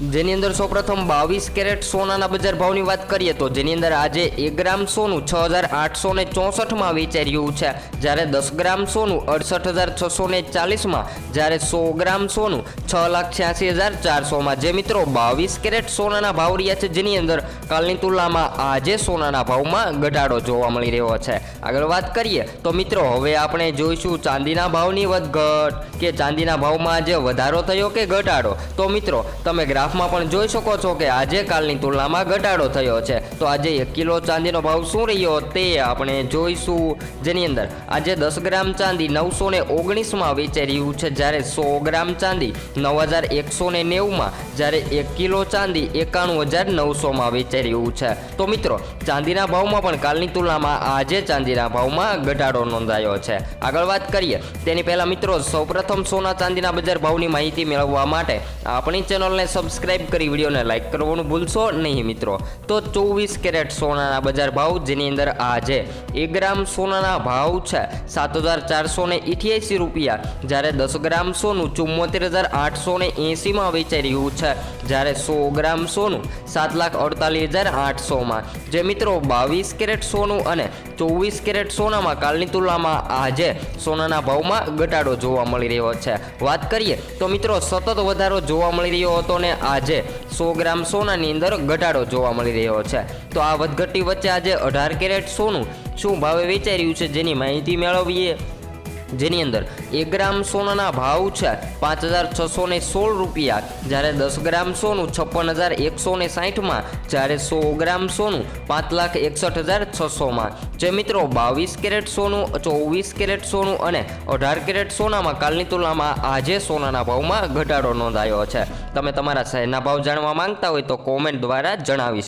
જેની અંદર સૌપ્રથમ બાવીસ કેરેટ સોનાના બજાર ભાવની વાત કરીએ તો જેની અંદર આજે એક ગ્રામ સોનું છ હજાર આઠસો ને ચોસઠમાં વેચાઈ રહ્યું છે. જ્યારે દસ ગ્રામ સોનું અડસઠ હજાર છસો ને ચાલીસમાં, જ્યારે સો ગ્રામ સોનું છ લાખ છ્યાસી હજાર ચારસોમાં. જે મિત્રો બાવીસ કેરેટ સોનાના ભાવ રહ્યા છે જેની અંદર કાલની તુલનામાં આજે સોનાના ભાવમાં ઘટાડો જોવા મળી રહ્યો છે. આગળ વાત કરીએ તો મિત્રો હવે આપણે જોઈશું ચાંદીના ભાવની વધઘટ કે ચાંદીના ભાવમાં આજે વધારો થયો કે ઘટાડો? તો મિત્રો, તમે ગ્રાફમાં પણ જોઈ શકો છો કે આજે કાલની તુલનામાં ઘટાડો થયો છે. તો આજે એક કિલો ચાંદીનો ભાવ શું રહ્યો તે આપણે જોઈશું. જેની અંદર આજે દસ ગ્રામ ચાંદી નવસો ને ઓગણીસમાં વેચાઈ રહ્યું છે. જ્યારે સો ગ્રામ ચાંદી નવ હજાર એકસો ને નેવુંમાં, જ્યારે એક કિલો ચાંદી એકાણું હજાર નવસોમાં વેચાઈ રહ્યું છે. તો મિત્રો, ચાંદીના ભાવમાં પણ કાલની તુલનામાં આજે ચાંદીના ભાવમાં ઘટાડો નોંધાયો છે. આગળ વાત કરીએ. તેની પહેલાં મિત્રો, સૌપ્રથમ સોના ચાંદીના બજાર ભાવની માહિતી મેળવવા માટે આપણી ચેનલને સબસ્ક્રાઇબ કરી વિડીયોને લાઇક કરવાનું ભૂલશો નહીં મિત્રો. તો ચોવીસ કેરેટ સોનાના બજાર ભાવ, જેની અંદર આજે એક ગ્રામ સોનાના ભાવ છે સાત હજાર ચારસો ને ઇઠ્યાસી રૂપિયા. જ્યારે દસ ગ્રામ સોનું ચુમ્મોતેર હજાર આઠસો ને એંસીમાં વેચાઈ રહ્યું છે. જ્યારે સો ગ્રામ સોનું સાત લાખ અડતાલીસ હજાર આઠસોમાં. જે મિત્રો બાવીસ કેરેટ સોનું અને ચોવીસ કેરેટ સોનામાં કાલની તુલનામાં આજે સોનાના ભાવમાં ઘટાડો જોવા મળી રહ્યો છે. વાત કરીએ તો મિત્રો સતત વધારો જોવા મળી રહ્યો હતો ને આજે સો ગ્રામ સોનાની અંદર ઘટાડો જોવા મળી રહ્યો છે. તો આ વધઘટી વચ્ચે આજે અઢાર કેરેટ સોનું શું ભાવે વેચાઈ રહ્યું છે જેની માહિતી મેળવીએ? જેની અંદર એક ગ્રામ સોનાના ભાવ છે પાંચ હજાર છસો સોળ રૂપિયા જ્યારે દસ ગ્રામ સોનું છપ્પન હજાર એકસો ને સાહીઠમાં, જ્યારે સો ગ્રામ સોનું પાંચ લાખ એકસઠ હજાર છસોમાં જે મિત્રો બાવીસ કેરેટ સોનું, ચોવીસ કેરેટ સોનું અને અઢાર કેરેટ સોનામાં કાલની તુલનામાં આજે સોનાના ભાવમાં ઘટાડો નોંધાયો છે તમે તમારા શહેરના ભાવ જાણવા માંગતા હોય તો કોમેન્ટ દ્વારા જણાવી શકો.